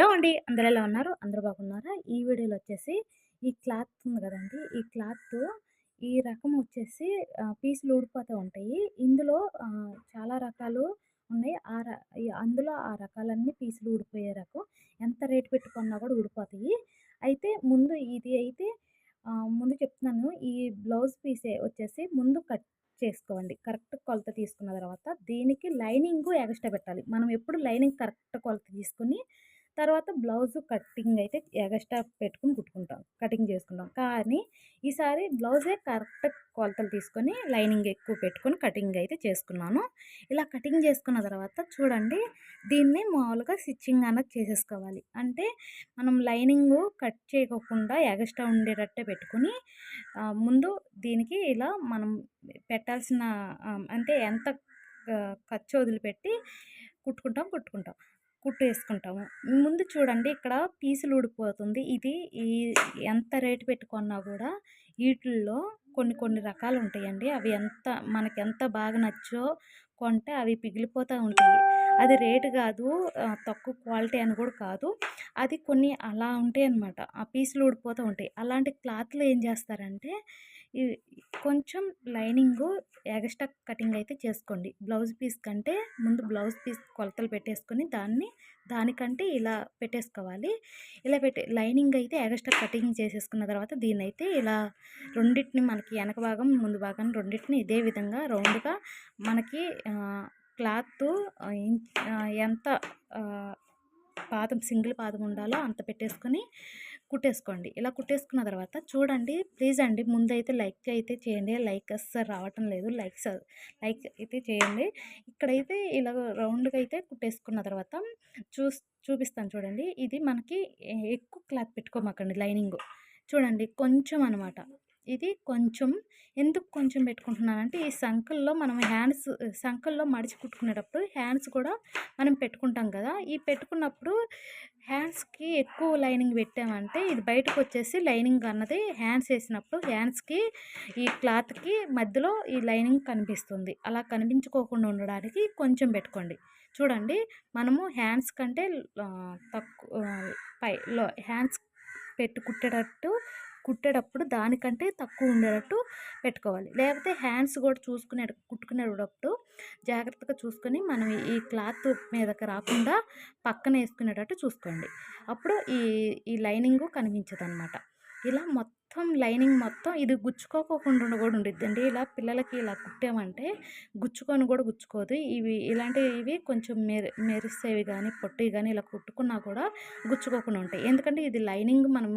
Hello అండి అందరు ఎలా ఉన్నారు? అందరూ బాగున్నారా? ఈ వీడియోలో వచ్చేసి ఈ క్లాత్ ఉంది కదండి. ఈ క్లాత్ ఈ రకం వచ్చేసి పీసులు ఊడిపోతూ ఉంటాయి. ఇందులో చాలా రకాలు ఉన్నాయి. ఆ అందులో ఆ రకాలన్నీ పీసులు ఊడిపోయే రకం. ఎంత రేటు పెట్టుకున్నా కూడా ఊడిపోతాయి. అయితే ముందు ఇది అయితే ముందు చెప్తున్నాను. ఈ బ్లౌజ్ పీసే వచ్చేసి ముందు కట్ చేసుకోండి కరెక్ట్ కొలత తీసుకున్న తర్వాత దీనికి లైనింగ్ ఎక్స్ట్రా పెట్టాలి. మనం ఎప్పుడు లైనింగ్ కరెక్ట్ కొలత తీసుకుని తర్వాత బ్లౌజ్ కటింగ్ అయితే ఎగస్ట్రా పెట్టుకుని కుట్టుకుంటాం కటింగ్ చేసుకుంటాం. కానీ ఈసారి బ్లౌజే కరెక్ట్ కొలతలు తీసుకొని లైనింగ్ ఎక్కువ పెట్టుకొని కటింగ్ అయితే చేసుకున్నాను. ఇలా కటింగ్ చేసుకున్న తర్వాత చూడండి దీన్ని మామూలుగా స్టిచ్చింగ్ అన్నది చేసేసుకోవాలి. అంటే మనం లైనింగ్ కట్ చేయకుండా ఎగస్ట్రా ఉండేటట్టే పెట్టుకుని ముందు దీనికి ఇలా మనం పెట్టాల్సిన అంటే ఎంత ఖర్చు వదిలిపెట్టి కుట్టుకుంటాం కుట్టుకుంటాం. కుట్టు వేసుకుంటాము. ముందు చూడండి ఇక్కడ పీసులు ఊడిపోతుంది. ఇది ఈ ఎంత రేటు పెట్టుకున్నా కూడా వీటిల్లో కొన్ని కొన్ని రకాలు ఉంటాయండి. అవి ఎంత మనకి ఎంత బాగా నచ్చో కొంటే అవి పిగిలిపోతూ ఉంటాయి. అది రేటు కాదు తక్కువ క్వాలిటీ అని కూడా కాదు. అది కొన్ని అలా ఉంటాయి అన్నమాట ఆ పీసులు ఊడిపోతూ ఉంటాయి. అలాంటి క్లాత్లు ఏం చేస్తారంటే కొంచెం లైనింగు ఎగస్ట్రా కటింగ్ అయితే చేసుకోండి. బ్లౌజ్ పీస్ కంటే ముందు బ్లౌజ్ పీస్ కొలతలు పెట్టేసుకొని దాన్ని దానికంటే ఇలా పెట్టేసుకోవాలి. ఇలా పెట్టే లైనింగ్ అయితే ఎగస్ట్రా కటింగ్ చేసేసుకున్న తర్వాత దీన్ని అయితే ఇలా రెండింటిని మనకి వెనక భాగం ముందు భాగం రెండింటిని ఇదే విధంగా రౌండ్గా మనకి క్లాత్ ఎంత పాదం సింగిల్ పాదం ఉండాలో అంత పెట్టేసుకొని కుట్టేసుకోండి. ఇలా కుట్టేసుకున్న తర్వాత చూడండి ప్లీజ్ అండి ముందైతే లైక్ అయితే చేయండి. లైక్ అస్సలు రావటం లేదు. లైక్స్ లైక్ అయితే చేయండి. ఇక్కడైతే ఇలా రౌండ్గా అయితే కుట్టేసుకున్న తర్వాత చూ చూపిస్తాను చూడండి. ఇది మనకి ఎక్కువ క్లాత్ పెట్టుకోమాకండి లైనింగ్. చూడండి కొంచెం అనమాట ఇది కొంచెం ఎందుకు కొంచెం పెట్టుకుంటున్నానంటే ఈ సంకల్లో మనం హ్యాండ్స్ సంకల్లో మడిచి కుట్టుకునేటప్పుడు హ్యాండ్స్ కూడా మనం పెట్టుకుంటాం కదా. ఈ పెట్టుకున్నప్పుడు హ్యాండ్స్కి ఎక్కువ లైనింగ్ పెట్టామంటే ఇది బయటకు వచ్చేసి లైనింగ్ అన్నది హ్యాండ్స్ వేసినప్పుడు హ్యాండ్స్కి ఈ క్లాత్కి మధ్యలో ఈ లైనింగ్ కనిపిస్తుంది. అలా కనిపించుకోకుండా ఉండడానికి కొంచెం పెట్టుకోండి. చూడండి మనము హ్యాండ్స్ కంటే తక్కువ పై లో హ్యాండ్స్ పెట్టుకుట్టేటట్టు కుట్టేటప్పుడు దానికంటే తక్కువ ఉండేటట్టు పెట్టుకోవాలి. లేకపోతే హ్యాండ్స్ కూడా చూసుకునే కుట్టుకునేటప్పుడు జాగ్రత్తగా చూసుకొని మనం ఈ క్లాత్ మీదకి రాకుండా పక్కన వేసుకునేటట్టు చూసుకోండి. అప్పుడు ఈ ఈ లైనింగ్ కనిపించదు అనమాట ఇలా మొత్తం లైనింగ్ మొత్తం ఇది గుచ్చుకోకుండా కూడా ఉండిద్దండి. ఇలా పిల్లలకి ఇలా కుట్టామంటే గుచ్చుకొని కూడా గుచ్చుకోదు. ఇవి ఇలాంటివి ఇవి కొంచెం మెరి మెరిసేవి కానీ పొట్టివి కానీ ఇలా కుట్టుకున్నా కూడా గుచ్చుకోకుండా ఉంటాయి. ఎందుకంటే ఇది లైనింగ్ మనం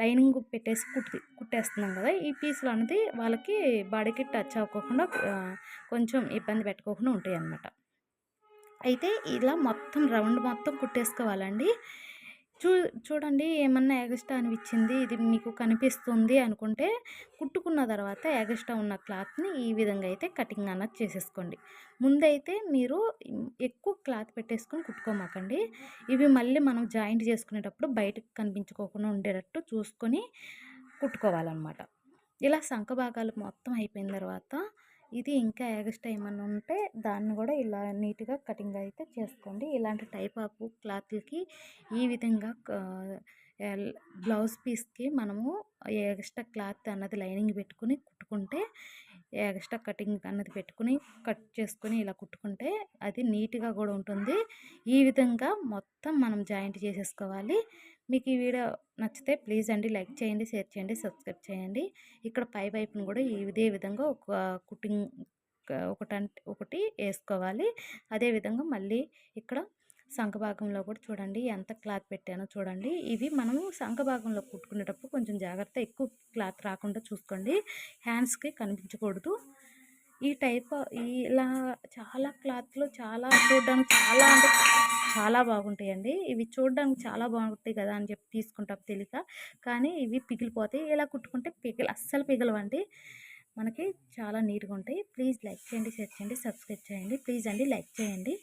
లైనింగ్ పెట్టేసి కుట్టి కుట్టేస్తున్నాం కదా ఈ పీసులు అనేది వాళ్ళకి బాడీకి టచ్ అవ్వకుండా కొంచెం ఇబ్బంది పెట్టుకోకుండా ఉంటాయి అన్నమాట అయితే ఇలా మొత్తం రౌండ్ మొత్తం కుట్టేసుకోవాలండి. చూ చూడండి ఏమన్నా ఎగస్ట్రా అనిపించింది ఇది మీకు కనిపిస్తుంది అనుకుంటే కుట్టుకున్న తర్వాత ఎగస్ట్రా ఉన్న క్లాత్ని ఈ విధంగా అయితే కటింగ్ అన్నది చేసేసుకోండి. ముందైతే మీరు ఎక్కువ క్లాత్ పెట్టేసుకొని కుట్టుకోమాకండి. ఇవి మళ్ళీ మనం జాయింట్ చేసుకునేటప్పుడు బయటకు కనిపించుకోకుండా ఉండేటట్టు చూసుకొని కుట్టుకోవాలన్నమాట. ఇలా సంఖ భాగాలు మొత్తం అయిపోయిన తర్వాత ఇది ఇంకా ఎక్స్ట్రా ఏమన్నా ఉంటే దాన్ని కూడా ఇలా నీట్గా కటింగ్ అయితే చేసుకోండి. ఇలాంటి టైప్ ఆఫ్ క్లాత్లకి ఈ విధంగా బ్లౌజ్ పీస్కి మనము ఎక్స్ట్రా క్లాత్ అన్నది లైనింగ్ పెట్టుకుని కుట్టుకుంటే ఎక్స్ట్రా కటింగ్ అన్నది పెట్టుకుని కట్ చేసుకొని ఇలా కుట్టుకుంటే అది నీట్గా కూడా ఉంటుంది. ఈ విధంగా మొత్తం మనం జాయింట్ చేసేసుకోవాలి. మీకు ఈ వీడియో నచ్చితే ప్లీజ్ అండి లైక్ చేయండి షేర్ చేయండి సబ్స్క్రైబ్ చేయండి. ఇక్కడ పై వైపును కూడా ఇదే విధంగా ఒక కుట్టింగ్ ఒకటంటే ఒకటి వేసుకోవాలి. అదేవిధంగా మళ్ళీ ఇక్కడ సంఖభాగంలో కూడా చూడండి. ఎంత క్లాత్ పెట్టానో చూడండి. ఇవి మనము సంఖభాగంలో కుట్టుకునేటప్పుడు కొంచెం జాగ్రత్త ఎక్కువ క్లాత్ రాకుండా చూసుకోండి. హ్యాండ్స్కి కనిపించకూడదు. ఈ టైప్ ఇలా చాలా క్లాత్లో చాలా చూడడానికి చాలా అంటే చాలా బాగుంటాయండి. ఇవి చూడడానికి చాలా బాగుంటాయి కదా అని చెప్పి తీసుకుంటాం తెలియక. కానీ ఇవి పిగిలిపోతాయి ఇలా కుట్టుకుంటే పిగిలి అస్సలు పిగలవండి. మనకి చాలా నీట్గా ఉంటాయి. ప్లీజ్ లైక్ చేయండి షేర్ చేయండి సబ్స్క్రైబ్ చేయండి. ప్లీజ్ అండి లైక్ చేయండి.